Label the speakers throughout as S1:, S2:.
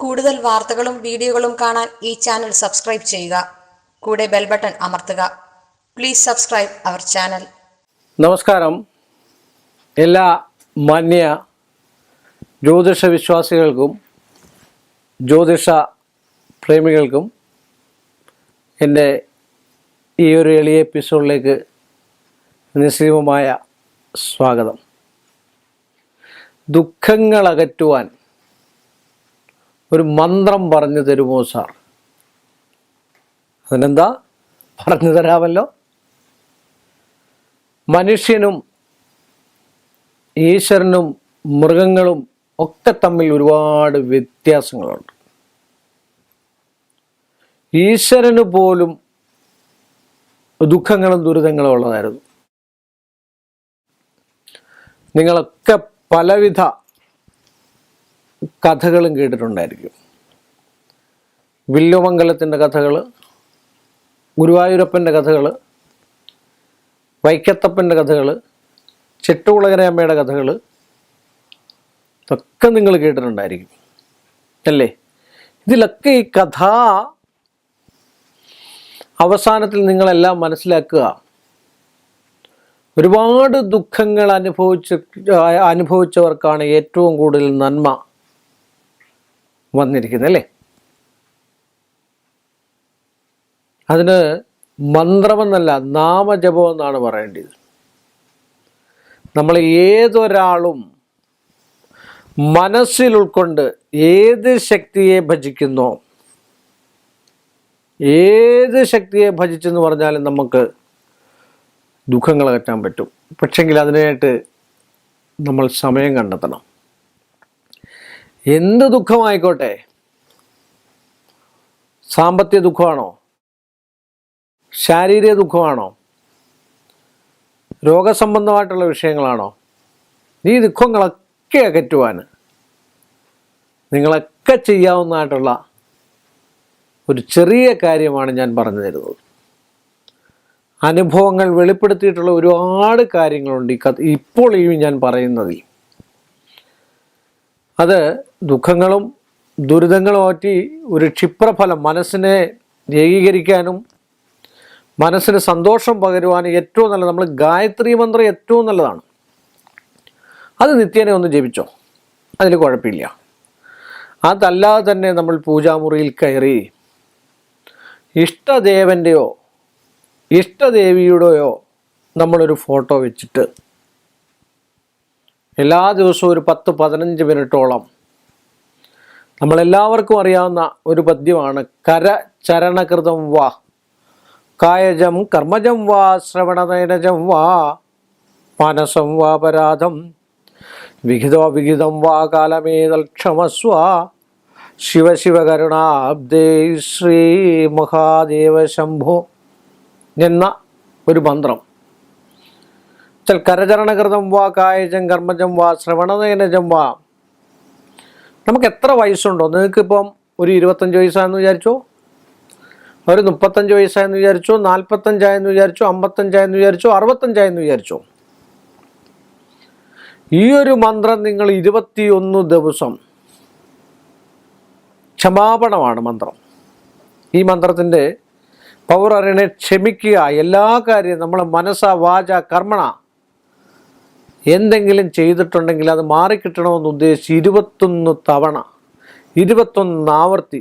S1: കൂടുതൽ വാർത്തകളും വീഡിയോകളും കാണാൻ ഈ ചാനൽ സബ്സ്ക്രൈബ് ചെയ്യുക. കൂടെ ബെൽ ബട്ടൺ അമർത്തുക. Please subscribe our channel.
S2: നമസ്കാരം. എല്ലാ മാന്യ ജ്യോതിഷ വിശ്വാസികൾക്കും ജ്യോതിഷ പ്രേമികൾക്കും എന്റെ ഈ ഒരു എളിയ എപ്പിസോഡിലേക്ക് നിസ്സീമമായ സ്വാഗതം. ദുഃഖങ്ങൾ അകറ്റുവാൻ ഒരു മന്ത്രം പറഞ്ഞു തരുമോ സാർ? അതിനെന്താ? പറഞ്ഞു തരാമല്ലോ. മനുഷ്യനും ഈശ്വരനും മൃഗങ്ങളും ഒക്കെ തമ്മിൽ ഒരുപാട് വ്യത്യാസങ്ങളുണ്ട്. ഈശ്വരന് പോലും ദുഃഖങ്ങളും ദുരിതങ്ങളും ഉള്ളതായിരുന്നു. നിങ്ങളൊക്കെ പലവിധ കഥകളും കേട്ടിട്ടുണ്ടായിരിക്കും. വില്ലുമംഗലത്തിന്റെ കഥകൾ ഗുരുവായൂരപ്പന്റെ കഥകൾ വൈക്കത്തപ്പന്റെ കഥകൾ ചെട്ടുകുളകരയമ്മയുടെ കഥകൾ ഒക്കെ നിങ്ങൾ കേട്ടിട്ടുണ്ടായിരിക്കും. അല്ലേ? ഇതിലൊക്കെ ഈ കഥ അവസാനത്തിൽ നിങ്ങളെല്ലാം മനസ്സിലാക്കുക. ഒരുപാട് ദുഃഖങ്ങൾ അനുഭവിച്ച അനുഭവിച്ചവർക്കാണ് ഏറ്റവും കൂടുതൽ നന്മ. വന്നിരിക്കുന്നത് അല്ലേ? അതിന് മന്ത്രമെന്നല്ല നാമജപം എന്നാണ് പറയേണ്ടത്. നമ്മൾ ഏതൊരാളും മനസ്സിൽ ഉൾക്കൊണ്ട് ഏത് ശക്തിയെ ഭജിക്കുന്നോ ഏത് ശക്തിയെ ഭജിച്ചെന്ന് പറഞ്ഞാലും നമുക്ക് ദുഃഖങ്ങൾ അകറ്റാൻ പറ്റും. പക്ഷെങ്കിൽ അതിനായിട്ട് നമ്മൾ സമയം കണ്ടെത്തണം. എന്ത് ദുഃഖമായിക്കോട്ടെ? സാമ്പത്തിക ദുഃഖമാണോ? ശാരീരിക ദുഃഖമാണോ? രോഗസംബന്ധമായിട്ടുള്ള വിഷയങ്ങളാണോ? ഈ ദുഃഖങ്ങളൊക്കെ അകറ്റുവാൻ നിങ്ങളൊക്കെ ചെയ്യാവുന്നതായിട്ടുള്ള ഒരു ചെറിയ കാര്യമാണ് ഞാൻ പറഞ്ഞു തരുന്നത്. അനുഭവങ്ങൾ വെളിപ്പെടുത്തിയിട്ടുള്ള ഒരുപാട് കാര്യങ്ങളുണ്ട് ഈ കഥ ഇപ്പോൾ ഈ ഞാൻ പറയുന്നതിൽ. അത് ദുഃഖങ്ങളും ദുരിതങ്ങളും മാറ്റി ഒരു ക്ഷിപ്രഫലം മനസ്സിനെ ഏകീകരിക്കാനും മനസ്സിന് സന്തോഷം പകരുവാനും ഏറ്റവും നല്ലത് നമ്മൾ ഗായത്രി മന്ത്രം ഏറ്റവും നല്ലതാണ്. അത് നിത്യേനെ ഒന്ന് ജപിച്ചോ. അതിൽ കുഴപ്പമില്ല. അതല്ലാതെ തന്നെ നമ്മൾ പൂജാമുറിയിൽ കയറി ഇഷ്ടദേവന്റെയോ ഇഷ്ടദേവിയുടെയോ നമ്മളൊരു ഫോട്ടോ വെച്ചിട്ട് എല്ലാ ദിവസവും ഒരു പത്ത് പതിനഞ്ച് മിനിറ്റോളം നമ്മളെല്ലാവർക്കും അറിയാവുന്ന ഒരു പദ്യമാണ്. കര ചരണകൃതം വാ. കായജം കർമ്മജം വാ ശ്രവണനയനജം വാ. മനസം വാ പരാധം. വിഹിതോ വിഹിതം വാ കാലമേതൽ ക്ഷമസ്വ. ശിവ കരുണാബ്ദേ ശ്രീ മഹാദേവ ശംഭു എന്ന ഒരു മന്ത്രം. ചൽ കരചരണകൃതം വാ കായജം കർമ്മജം വാ ശ്രവണനയനജം വാ. നമുക്ക് എത്ര വയസ്സുണ്ടോ? നിങ്ങൾക്കിപ്പം ഒരു ഇരുപത്തഞ്ച് വയസ്സായെന്ന് വിചാരിച്ചോ? ഒരു മുപ്പത്തഞ്ച് വയസ്സായെന്ന് വിചാരിച്ചോ? നാൽപ്പത്തഞ്ചായെന്ന് വിചാരിച്ചോ? അമ്പത്തഞ്ചായെന്ന് വിചാരിച്ചോ? അറുപത്തഞ്ചായെന്ന് വിചാരിച്ചോ? ഈ ഒരു മന്ത്രം നിങ്ങൾ ഇരുപത്തിയൊന്ന് ദിവസം ക്ഷമാപണമാണ് മന്ത്രം. ഈ മന്ത്രത്തിന്റെ പവർ അറിയണെ ക്ഷമിക്കുക. എല്ലാ കാര്യവും നമ്മൾ മനസ്സ വാച കർമ്മണ. എന്തെങ്കിലും ചെയ്തിട്ടുണ്ടെങ്കിൽ അത് മാറിക്കിട്ടണമെന്ന് ഉദ്ദേശിച്ച് ഇരുപത്തൊന്ന് തവണ ഇരുപത്തൊന്ന് ആവർത്തി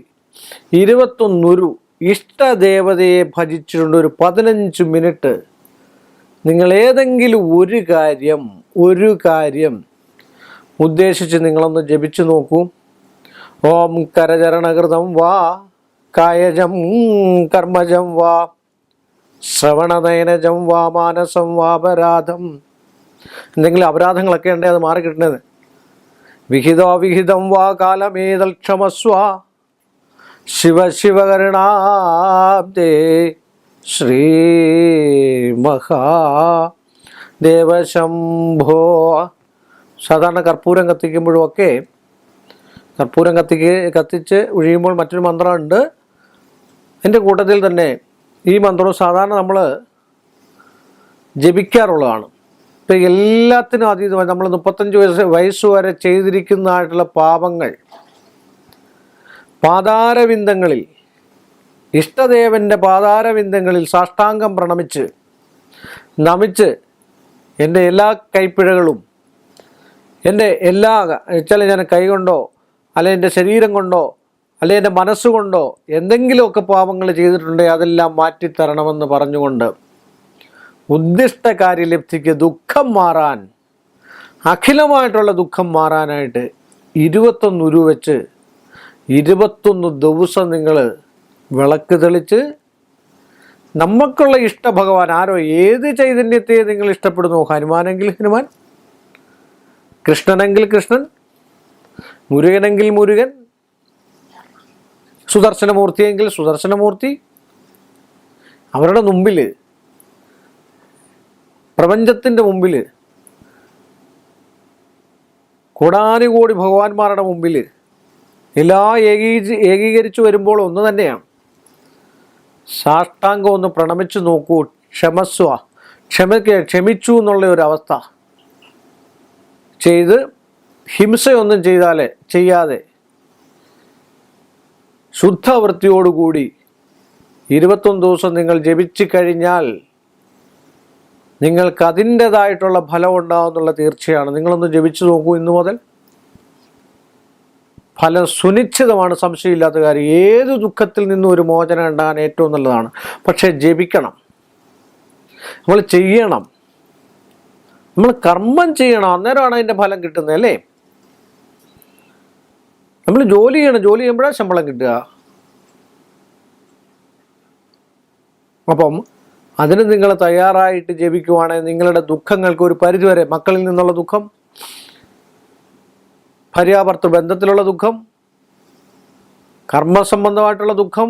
S2: ഇരുപത്തൊന്നൊരു ഇഷ്ടദേവതയെ ഭജിച്ചിട്ടുണ്ട് ഒരു പതിനഞ്ച് മിനിറ്റ്. നിങ്ങൾ ഏതെങ്കിലും ഒരു കാര്യം ഒരു കാര്യം ഉദ്ദേശിച്ച് നിങ്ങളൊന്ന് ജപിച്ചു നോക്കൂ. ഓം കരചരണകൃതം വാ കായജം കർമ്മജം വാ ശ്രവണനയനജം വാ മാനസം വാപരാധം. എന്തെങ്കിലും അപരാധങ്ങളൊക്കെ ഉണ്ടേ അത് മാറി കിട്ടണത് വിഹിതോ വിഹിതം വാ കാലമേതൽ ക്ഷമസ്വ. ശിവ ശിവകരുണാബ്ദേ ശ്രീ മഹാ ദേവശംഭോ സാധാരണ കർപ്പൂരം കത്തിക്കുമ്പോഴും ഒക്കെ കർപ്പൂരം കത്തിക്ക് കത്തിച്ച് ഒഴിയുമ്പോൾ മറ്റൊരു മന്ത്രമുണ്ട്. എന്റെ കൂട്ടത്തിൽ തന്നെ ഈ മന്ത്രവും സാധാരണ നമ്മൾ ജപിക്കാറുള്ളതാണ്. എല്ലാത്തിനും അതീതമായി നമ്മൾ മുപ്പത്തഞ്ച് വയസ്സ് വയസ്സ് വരെ ചെയ്തിരിക്കുന്നതായിട്ടുള്ള പാപങ്ങൾ പാതാരവിന്ദങ്ങളിൽ ഇഷ്ടദേവന്റെ പാതാരവിന്ദങ്ങളിൽ സാഷ്ടാംഗം പ്രണമിച്ച് നമിച്ച് എന്റെ എല്ലാ കൈപ്പിഴകളും എന്റെ എല്ലാ വെച്ചാൽ ഞാൻ കൈകൊണ്ടോ അല്ലെ എന്റെ ശരീരം കൊണ്ടോ അല്ലെ എന്റെ മനസ്സുകൊണ്ടോ എന്തെങ്കിലുമൊക്കെ പാപങ്ങൾ ചെയ്തിട്ടുണ്ടെങ്കിൽ അതെല്ലാം മാറ്റിത്തരണമെന്ന് പറഞ്ഞുകൊണ്ട് ഉദ്ദിഷ്ട കാര്യലബ്ധിക്ക് ദുഃഖം മാറാൻ അഖിലമായിട്ടുള്ള ദുഃഖം മാറാനായിട്ട് ഇരുപത്തൊന്ന് ഉരു വെച്ച് ഇരുപത്തൊന്ന് ദിവസം നിങ്ങൾ വിളക്ക് തെളിച്ച് നമുക്കുള്ള ഇഷ്ട ഭഗവാൻ ആരോ ഏത് ചൈതന്യത്തെ നിങ്ങൾ ഇഷ്ടപ്പെടുന്നു? ഹനുമാനെങ്കിൽ ഹനുമാൻ കൃഷ്ണനെങ്കിൽ കൃഷ്ണൻ മുരുകനെങ്കിൽ മുരുകൻ സുദർശനമൂർത്തിയെങ്കിൽ സുദർശനമൂർത്തി. അവരുടെ മുമ്പിൽ പ്രപഞ്ചത്തിന്റെ മുമ്പിൽ കോടാനുകോടി ഭഗവാന്മാരുടെ മുമ്പിൽ എല്ലാ ഏകീ ഏകീകരിച്ചു വരുമ്പോൾ ഒന്ന് തന്നെയാണ്. സാഷ്ടാംഗം ഒന്ന് പ്രണമിച്ചു നോക്കൂ ക്ഷമസ്വ ക്ഷമയ്ക്ക് ക്ഷമിച്ചു എന്നുള്ള ഒരു അവസ്ഥ. ചെയ്ത് ഹിംസയൊന്നും ചെയ്താലേ ചെയ്യാതെ. ശുദ്ധവൃത്തിയോടുകൂടി ഇരുപത്തൊന്ന് ദിവസം നിങ്ങൾ ജപിച്ചു കഴിഞ്ഞാൽ നിങ്ങൾക്ക് അതിന്റെതായിട്ടുള്ള ഫലം ഉണ്ടാവുന്നുള്ള തീർച്ചയാണ്. നിങ്ങളൊന്ന് ജപിച്ചു നോക്കൂ ഇന്നു മുതൽ. ഫലം സുനിശ്ചിതമാണ് സംശയമില്ലാത്ത കാര്യം. ഏത് ദുഃഖത്തിൽ നിന്നും ഒരു മോചനം ഉണ്ടാകാൻ ഏറ്റവും നല്ലതാണ്. പക്ഷേ ജപിക്കണം. നമ്മൾ ചെയ്യണം. നമ്മൾ കർമ്മം ചെയ്യണം. അന്നേരമാണ് അതിന്റെ ഫലം കിട്ടുന്നത് അല്ലേ? നമ്മൾ ജോലി ചെയ്യണം. ജോലി ചെയ്യുമ്പോഴാണ് ശമ്പളം കിട്ടുക. അപ്പം അതിന് നിങ്ങൾ തയ്യാറായിട്ട് ജപിക്കുവാണെങ്കിൽ നിങ്ങളുടെ ദുഃഖങ്ങൾക്ക് ഒരു പരിധിവരെ മക്കളിൽ നിന്നുള്ള ദുഃഖം ഭാര്യാഭർത്തൃ ബന്ധത്തിലുള്ള ദുഃഖം കർമ്മസംബന്ധമായിട്ടുള്ള ദുഃഖം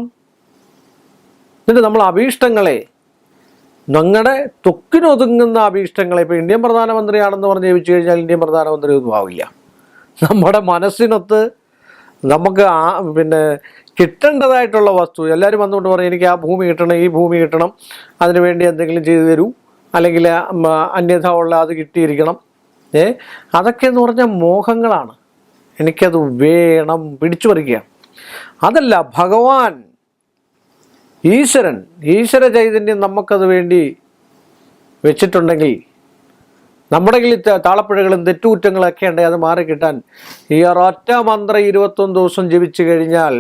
S2: എന്നിട്ട് നമ്മൾ അഭീഷ്ടങ്ങളെ ഞങ്ങളുടെ തൊക്കിനൊതുങ്ങുന്ന അഭീഷ്ടങ്ങളെ ഇപ്പോൾ ഇന്ത്യൻ പ്രധാനമന്ത്രിയാണെന്ന് പറഞ്ഞ് ജപിച്ചു കഴിഞ്ഞാൽ ഇന്ത്യൻ പ്രധാനമന്ത്രി ഒന്നും ആവില്ല. നമ്മുടെ മനസ്സിനൊത്ത് നമുക്ക് ആ പിന്നെ കിട്ടേണ്ടതായിട്ടുള്ള വസ്തു. എല്ലാവരും വന്നുകൊണ്ട് പറയും എനിക്ക് ആ ഭൂമി കിട്ടണം ഈ ഭൂമി കിട്ടണം. അതിനു വേണ്ടി എന്തെങ്കിലും ചെയ്തു തരൂ. അല്ലെങ്കിൽ അന്യഥ ഉള്ള അത് കിട്ടിയിരിക്കണം. ഏ? അതൊക്കെ എന്ന് പറഞ്ഞാൽ മോഹങ്ങളാണ്. എനിക്കത് വേണം പിടിച്ചു പറിക്കുക അതല്ല ഭഗവാൻ ഈശ്വരൻ ഈശ്വര ചൈതന്യം നമുക്കത് വേണ്ടി വെച്ചിട്ടുണ്ടെങ്കിൽ നമ്മുടെ കയ്യിൽ താളപ്പിഴകളും തെറ്റുകുറ്റങ്ങളൊക്കെ ഉണ്ടെങ്കിൽ അത് മാറിക്കിട്ടാൻ ഈ ഒരൊറ്റ മന്ത്രം ഇരുപത്തൊന്ന് ദിവസം ജപിച്ചു കഴിഞ്ഞാൽ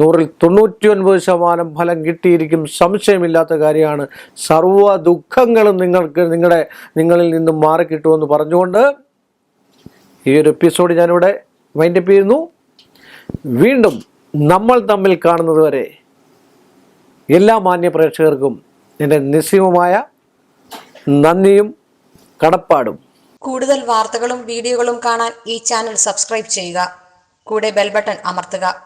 S2: നൂറിൽ തൊണ്ണൂറ്റി ഒൻപത് ശതമാനം ഫലം കിട്ടിയിരിക്കും. സംശയമില്ലാത്ത കാര്യമാണ്. സർവ ദുഃഖങ്ങളും നിങ്ങൾക്ക് നിങ്ങളുടെ നിങ്ങളിൽ നിന്നും മാറിക്കിട്ടുമെന്ന് പറഞ്ഞുകൊണ്ട് ഈ ഒരു എപ്പിസോഡ് ഞാനിവിടെ വൈൻഡപ്പ് ചെയ്യുന്നു. വീണ്ടും നമ്മൾ തമ്മിൽ കാണുന്നത് വരെ എല്ലാ മാന്യ പ്രേക്ഷകർക്കും എന്റെ നിസ്സീമമായ നന്ദിയും കടപ്പാടും.
S1: കൂടുതൽ വാർത്തകളും വീഡിയോകളും കാണാൻ ഈ ചാനൽ സബ്സ്ക്രൈബ് ചെയ്യുക. കൂടെ ബെൽബട്ടൺ അമർത്തുക.